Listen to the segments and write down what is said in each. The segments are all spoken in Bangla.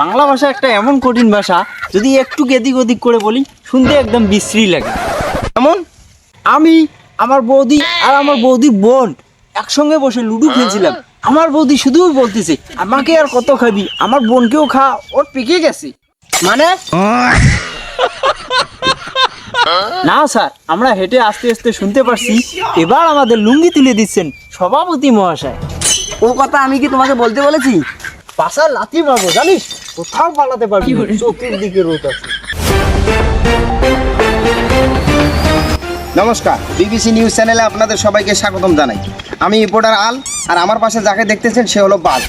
বাংলা ভাষা একটা এমন কঠিন ভাষা, যদি একটু এদিক ওদিক করে বলি, শুনতে একদম বিশ্রী লাগে। এমন আমি, আমার বৌদি আর আমার বৌদির বোন একসঙ্গে বসে লুডো খেলছিলাম। আমার বৌদি শুধু বলতেছে, আমাকে আর কত খাবি? আমার বোনকেও খা, ওর পেকে গেছে। মানে? না স্যার, আমরা হেঁটে আস্তে আস্তে শুনতে পারছি, এবার আমাদের লুঙ্গি তুলে দিচ্ছেন সভাপতি মহাশয়। ও কথা আমি কি তোমাকে বলতে বলেছি? পাশা লাথি মারবো জানিস? কোথাও পালাতে পারবি না। চতুর্দিকে রোদ আছে। নমস্কার বিবিসি নিউজ চ্যানেলে আপনাদের সবাইকে স্বাগতম জানাই। আমি রিপোর্টার আল আর আমার পাশে যাকে দেখতেছেন সে হলো বাল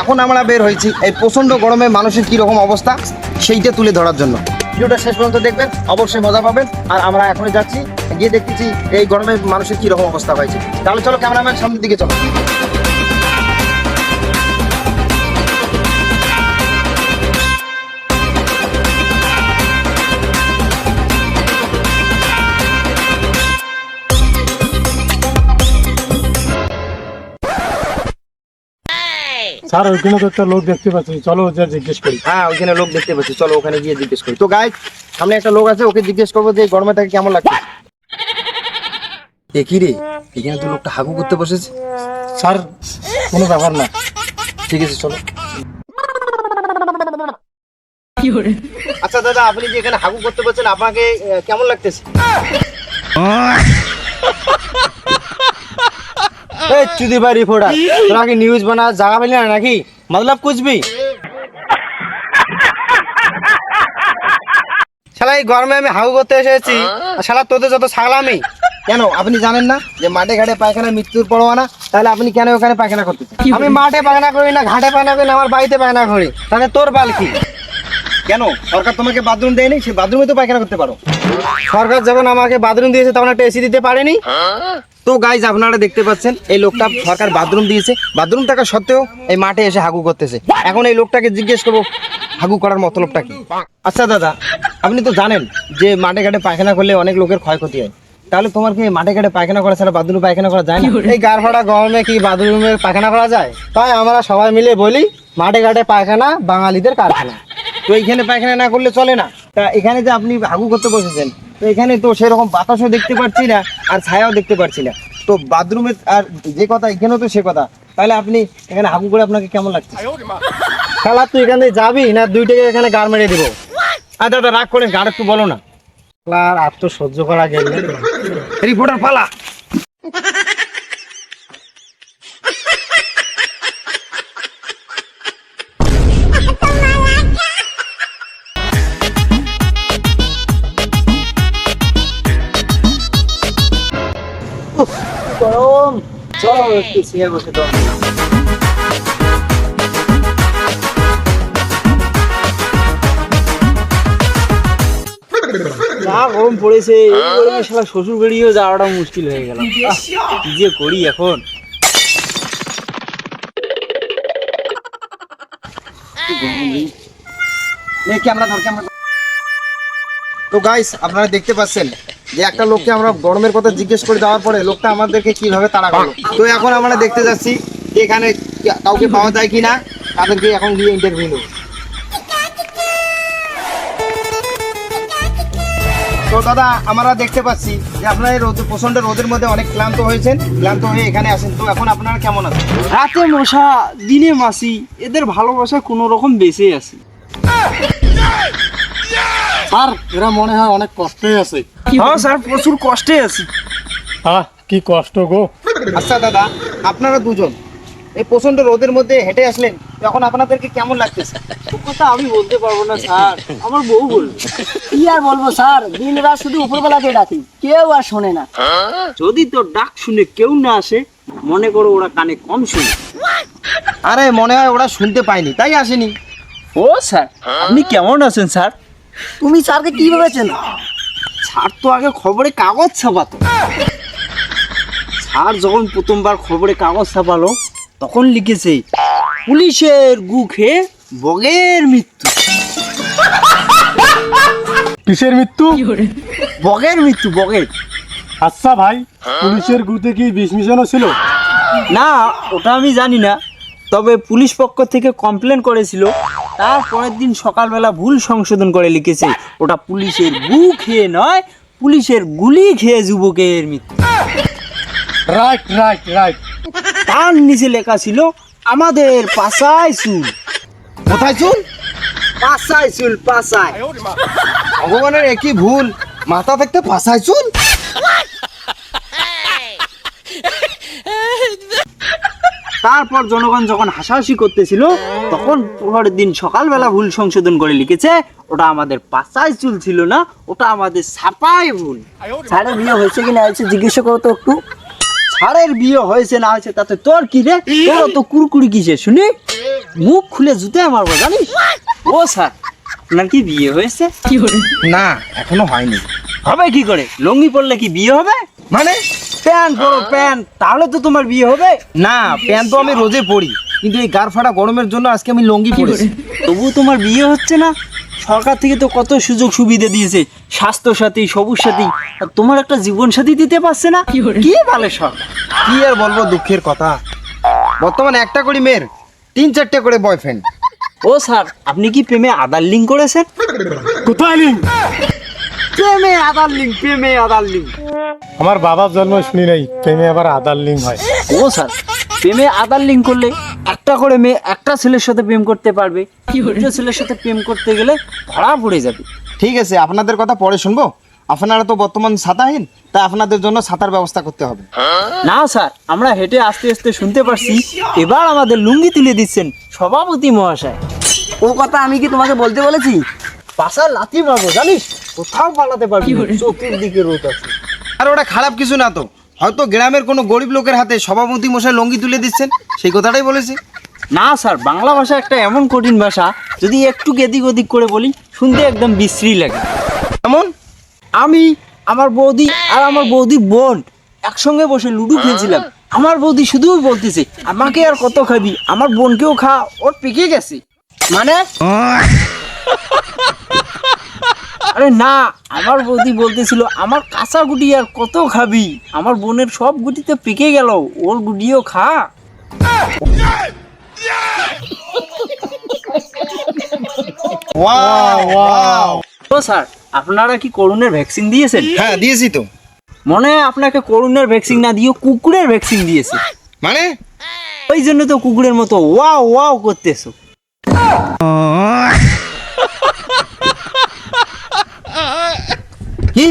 এখন আমরা বের হয়েছি এই প্রচণ্ড গরমে মানুষের কি রকম অবস্থা সেইটা তুলে ধরার জন্য। ভিডিওটা শেষ পর্যন্ত দেখবেন, অবশ্যই মজা পাবেন। আর আমরা এখনই যাচ্ছি, গিয়ে দেখতেছি এই গরমে মানুষের কি রকম অবস্থা হয়েছে। তাহলে চলো, ক্যামেরাম্যান সামনের দিকে চলো। স্যার ওইখানে তো একটা লোক দেখতে পাচ্ছি। চলো যা জিজ্ঞেস করি। হ্যাঁ ওইখানে লোক দেখতে পাচ্ছি। চলো ওখানে গিয়ে জিজ্ঞেস করি। তো গাই সামনে একটা লোক আছে ওকে জিজ্ঞেস করব যে গরমে তাকে কেমন লাগছে? এ কি রে? এখানে তো লোকটা হাগু করতে বসেছে। স্যার কোনো ব্যাপার না। ঠিক আছে চলো। আচ্ছা দাদা আপনি যে এখানে হাগু করতে বসছেন? আপনাকে কেমন লাগতেছে? এই চুদি ভাই রিপোর্টার তোরা কি নিউজ বানা জায়গা পেলি না নাকি? মতলব কুছ ভি? শালা এই গরমে আমি হাগু করতে এসেছি। আর শালা তোদের যত ছাগলামি। কেন আপনি জানেন না যে মাঠে ঘাটে পায়খানা মৃত্যুর পরোয়ানা তাহলে আপনি কেন ওখানে পায়খানা করতে আমি মাঠে পায়খানা করি না ঘাটে পায়খানা করি না আমার বাড়িতে পায়খানা করি। তাহলে তোর বাল কি? কেন? সরকার তোমাকে বাথরুম দেয়নি? সে বাথরুমে তো পায়খানা করতে পারো। সরকার যখন আমাকে বাথরুম দিয়েছে তখন একটা এসি দিতে পারেনি? তো গাইজ আপনারা দেখতে পাচ্ছেন এই লোকটা সরকার বাথরুম দিয়েছে। বাথরুম থাকা সত্ত্বেও এই মাঠে এসে হাগু করতেছে। এখন এই লোকটাকে জিজ্ঞেস করব হাগু করার মতলবটা কি? আচ্ছা দাদা আপনি তো জানেন যে মাঠে ঘাটে পায়খানা করলে অনেক লোকের ক্ষয়ক্ষতি হয়। তাহলে তোমার কি মাঠে ঘাটে পায়খানা করা ছাড়া বাথরুমে পায়খানা করা যায় না? এই গার ফাটা গরমে কি বাথরুমে পায়খানা করা যায়? তাই আমরা সবাই মিলে বলি মাঠে ঘাটে পায়খানা বাঙালিদের কারখানা। তো এইখানে পায়খানা না করলে চলে না। তা এখানে যে আপনি হাগু করতে বসেছেন তো এখানে তো সেরকম বাতাসও দেখতে পাচ্ছি না আর ছায়াও দেখতে পাচ্ছি না। তো বাথরুমে আর যে কথা এখানেও তো সে কথা। তাহলে আপনি এখানে হাগু করে আপনাকে কেমন লাগছে? শালা তুই এখান যাবি না দুই টাকা এখানে গার মেরে দিব? আর দাদা রাগ করেন গাড় একটু বলো না। আর আর তো সহ্য করা গেল রিপোর্টার পালা। চলো একটু শুয়ে বসে তো যা গরম পড়েছে এই গরমে শালা শ্বশুর বেরিয়েও যাওয়াটা মুশকিল হয়ে গেল। কি যে করি এখন? ক্যামেরা ধর ক্যামেরা তো গাইস আপনারা দেখতে পাচ্ছেন যে একটা লোককে আমরা গরমের কথা জিজ্ঞেস করে যাওয়ার পরে লোকটা আমাদেরকে কীভাবে তাড়া করল। তো এখন আমরা দেখতে যাচ্ছি যে এখানে কাউকে পাওয়া যায় কিনা, তাদেরকে এখন গিয়ে ইন্টারভিউ নেব। তো দাদা, আমরা দেখতে পাচ্ছি যে আপনারা এই রোদ প্রচণ্ড রোদের মধ্যে অনেক ক্লান্ত হয়েছেন, ক্লান্ত হয়ে এখানে আসেন। তো এখন আপনারা কেমন আছেন? রাতে মশা, দিনে মাসি এদের ভালোবাসা কোনো রকম বেঁচে আছে। স্যার এরা মনে হয় অনেক কষ্টই আছে। হ্যাঁ স্যার প্রচুর কষ্টে আছি। আহ কি কষ্ট গো। আচ্ছা দাদা আপনারা দুজন এই প্রচণ্ড রোদের মধ্যে হেঁটে আসলেন তখন আপনাদেরকে কেমন লাগতেছে? কথা আমি বলতে পারব না স্যার। আমার বউ বলবে। কি আর বলব স্যার? দিন রাত শুধু উপরবেলাকে ডাকি কেউ আর শোনে না। যদি তোর ডাক শুনে কেউ না আসে মনে করো ওরা কানে কম শুনে। আরে মনে হয় ওরা শুনতে পায়নি তাই আসেনি। ও স্যার আপনি কেমন আছেন স্যার? তুমি স্যারকে কি ভেবেছেন স্যার তো আগে খবরে কাগজ ছাপাতো। স্যার যখন প্রথমবার খবরে কাগজ ছাপালো তখন লিখেছে পুলিশের গু খেয়ে বগের মৃত্যু। কিসের মৃত্যু? বগের মৃত্যু বগের। আচ্ছা ভাই পুলিশের গুতে কি বিষ মিশানো ছিল? না ওটা আমি জানি না। তবে পুলিশ পক্ষ থেকে কমপ্লেন করেছিল তার পরের দিন সকালবেলা ভুল সংশোধন করে লিখেছে ওটা পুলিশের গু খেয়ে নয় পুলিশের গুলি খেয়ে যুবকের মৃত্যু। রাইট রাইট রাইট তার নিচে লেখা ছিল আমাদের পাশায় চুল। কোথায় চুল? পাশায় চুল পাশায়। ভগবানের একই ভুল। মাথা দেখতে ফাঁসায় চুল? তারপর জনগণ যখন হাসাহাসি করতেছিল তখন পরের দিন সকালবেলা ভুল সংশোধন করে লিখেছে ওটা আমাদের পাশায় চুল ছিল না ওটা আমাদের ছাপায় ভুল। স্যারের বিয়ে হয়েছে কি না হয়েছে জিজ্ঞাসা করো তো একটু। ছাড়ের বিয়ে হয়েছে না হয়েছে তাতে তোর কি রে? তোর তো কুরকুরি কিসে শুনি? মুখ খুলে জুতে আমার জানিস? ও স্যার আপনার কি বিয়ে হয়েছে? কি না এখনও হয়নি। হবে কি করে? লঙ্গি পরলে কি বিয়ে হবে? মানে? প্যান্ট পরো প্যান্ট তাহলে তো তোমার বিয়ে হবে। না প্যান্ট তো আমি রোজে পরি কিন্তু এই গার ফাটা গরমের জন্য আজকে আমি লঙ্গি পরেছি। তবু তোমার বিয়ে হচ্ছে না? সরকার থেকে তো কত সুযোগ সুবিধা দিয়েছে স্বাস্থ্য সাথী সবুজ সাথী আর তোমার একটা জীবন সাথী দিতে পারছে না? কি বলে সরকার? কি আর বলব দুঃখের কথা? বর্তমানে একটা করে মেয়ের তিন চারটে করে বয়ফ্রেন্ড ও স্যার আপনি কি প্রেমে আধার লিঙ্ক করেছেন? কোথায় লিঙ্ক প্রেমে আধার লিঙ্ক প্রেমে আধার লিঙ্ক। আমার বাবার জন্ম শুনি নাই প্রেমে আবার আদার লিঙ্ক হয়। ও স্যার প্রেমে আধার লিঙ্ক করলে একটা করে মেয়ে একটা ছেলের সাথে প্রেম করতে পারবে। দুটো ছেলের সাথে প্রেম করতে গেলে ধরা পড়ে যাবে। ঠিক আছে আপনাদের কথা পরে শুনব। আপনারা তো বর্তমান ছাতাহীন তাই আপনাদের জন্য ছাতার ব্যবস্থা করতে হবে। না স্যার আমরা হেঁটে আস্তে আস্তে শুনতে পারছি। এবার আমাদের লুঙ্গি তুলে দিচ্ছেন সভাপতি মহাশয়। ও কথা আমি কি তোমাকে বলতে বলেছি? পাশা লাথি মারবো জানিস? কোথাও পালাতে পারবি না। চতুর্দিকে রোদ আছে। আর ওটা খারাপ কিছু না তো। হয়তো গ্রামের কোনো গরিব লোকের হাতে সভাপতি মশাই লঙ্গি তুলে দিচ্ছেন সেই কথাটাই বলেছি। না স্যার বাংলা ভাষা একটা এমন কঠিন ভাষা যদি একটু এদিক ওদিক করে বলি শুনতে একদম বিশ্রী লাগে। এমন আমি আমার বৌদি আর আমার বৌদির বোন একসঙ্গে বসে লুডো খেলছিলাম। আমার বৌদি শুধু বলতেছে আমাকে আর কত খাবি? আমার বোনকেও খা ওর পেকে গেছে। মানে? আরে না আমার বৌদি বলতেছিল আমার কাঁচা গুটি আর কত খাবি? আমার বোনের সব গুটিতে পেকে গেল ওর গুটিও খা। ওয়াও ওয়াও তো স্যার আপনারা কি করোনার ভ্যাকসিন দিয়েছেন? হ্যাঁ দিয়েছি তো। মনে হয় আপনাকে করোনার ভ্যাকসিন না দিয়ে কুকুরের ভ্যাকসিন দিয়েছে। মানে? ওই জন্য তো কুকুরের মতো ওয়াও ওয়াও করতেছো। কি?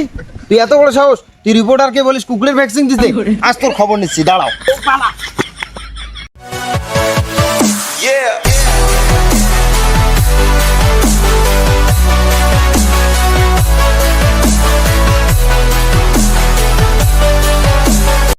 তুই এত বড় সাহস? তুই রিপোর্টারকে বলিস কুকুরের ভ্যাকসিন দিতে? আজ তোর খবর নিচ্ছি দাঁড়াও।